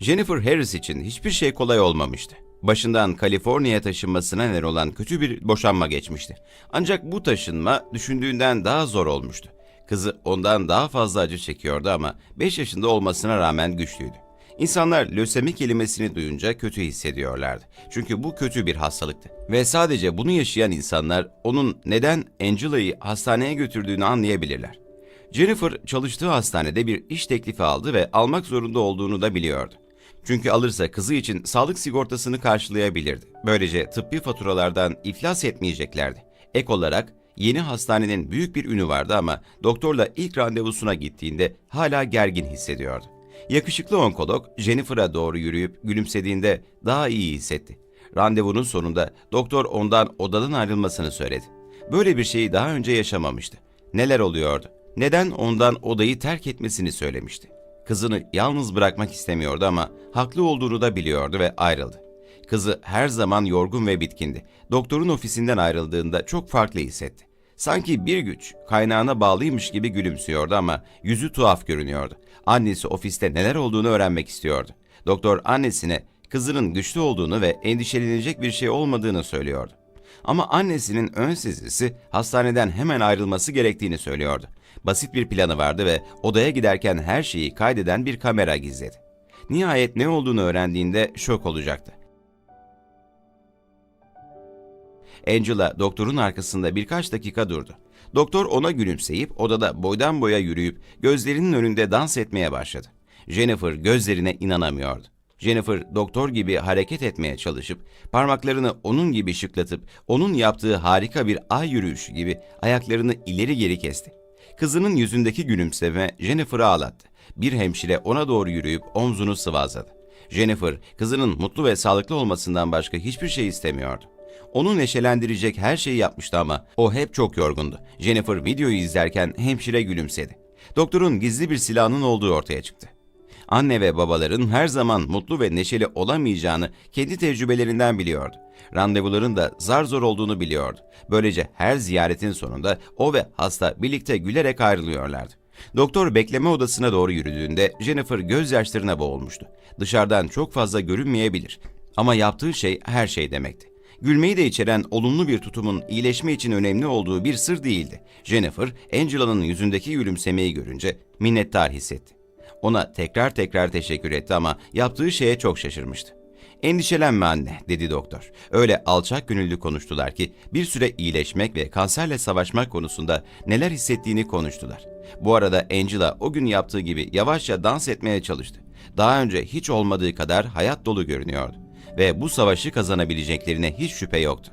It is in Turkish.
Jennifer Harris için hiçbir şey kolay olmamıştı. Başından Kaliforniya'ya taşınmasına neden olan kötü bir boşanma geçmişti. Ancak bu taşınma düşündüğünden daha zor olmuştu. Kızı ondan daha fazla acı çekiyordu ama 5 yaşında olmasına rağmen güçlüydü. İnsanlar lösemi kelimesini duyunca kötü hissediyorlardı. Çünkü bu kötü bir hastalıktı. Ve sadece bunu yaşayan insanlar onun neden Angela'yı hastaneye götürdüğünü anlayabilirler. Jennifer çalıştığı hastanede bir iş teklifi aldı ve almak zorunda olduğunu da biliyordu. Çünkü alırsa kızı için sağlık sigortasını karşılayabilirdi. Böylece tıbbi faturalardan iflas etmeyeceklerdi. Ek olarak yeni hastanenin büyük bir ünü vardı ama doktorla ilk randevusuna gittiğinde hala gergin hissediyordu. Yakışıklı onkolog Jennifer'a doğru yürüyüp gülümsediğinde daha iyi hissetti. Randevunun sonunda doktor ondan odadan ayrılmasını söyledi. Böyle bir şeyi daha önce yaşamamıştı. Neler oluyordu? Neden ondan odayı terk etmesini söylemişti. Kızını yalnız bırakmak istemiyordu ama haklı olduğunu da biliyordu ve ayrıldı. Kızı her zaman yorgun ve bitkindi. Doktorun ofisinden ayrıldığında çok farklı hissetti. Sanki bir güç kaynağına bağlıymış gibi gülümsüyordu ama yüzü tuhaf görünüyordu. Annesi ofiste neler olduğunu öğrenmek istiyordu. Doktor annesine kızının güçlü olduğunu ve endişelenecek bir şey olmadığını söylüyordu. Ama annesinin ön sezisi hastaneden hemen ayrılması gerektiğini söylüyordu. Basit bir planı vardı ve odaya giderken her şeyi kaydeden bir kamera gizledi. Nihayet ne olduğunu öğrendiğinde şok olacaktı. Angela doktorun arkasında birkaç dakika durdu. Doktor ona gülümseyip odada boydan boya yürüyüp gözlerinin önünde dans etmeye başladı. Jennifer gözlerine inanamıyordu. Jennifer doktor gibi hareket etmeye çalışıp parmaklarını onun gibi şıklatıp onun yaptığı harika bir ay yürüyüşü gibi ayaklarını ileri geri kesti. Kızının yüzündeki gülümseme Jennifer'ı ağlattı. Bir hemşire ona doğru yürüyüp omzunu sıvazladı. Jennifer, kızının mutlu ve sağlıklı olmasından başka hiçbir şey istemiyordu. Onu neşelendirecek her şeyi yapmıştı ama o hep çok yorgundu. Jennifer videoyu izlerken hemşire gülümsedi. Doktorun gizli bir silahının olduğu ortaya çıktı. Anne ve babaların her zaman mutlu ve neşeli olamayacağını kendi tecrübelerinden biliyordu. Randevuların da zar zor olduğunu biliyordu. Böylece her ziyaretin sonunda o ve hasta birlikte gülerek ayrılıyorlardı. Doktor bekleme odasına doğru yürüdüğünde Jennifer gözyaşlarına boğulmuştu. Dışarıdan çok fazla görünmeyebilir ama yaptığı şey her şey demekti. Gülmeyi de içeren olumlu bir tutumun iyileşme için önemli olduğu bir sır değildi. Jennifer, Angela'nın yüzündeki gülümsemeyi görünce minnettar hissetti. Ona tekrar tekrar teşekkür etti ama yaptığı şeye çok şaşırmıştı. Endişelenme anne, dedi doktor. Öyle alçak gönüllü konuştular ki bir süre iyileşmek ve kanserle savaşmak konusunda neler hissettiğini konuştular. Bu arada Angela o gün yaptığı gibi yavaşça dans etmeye çalıştı. Daha önce hiç olmadığı kadar hayat dolu görünüyordu ve bu savaşı kazanabileceklerine hiç şüphe yoktu.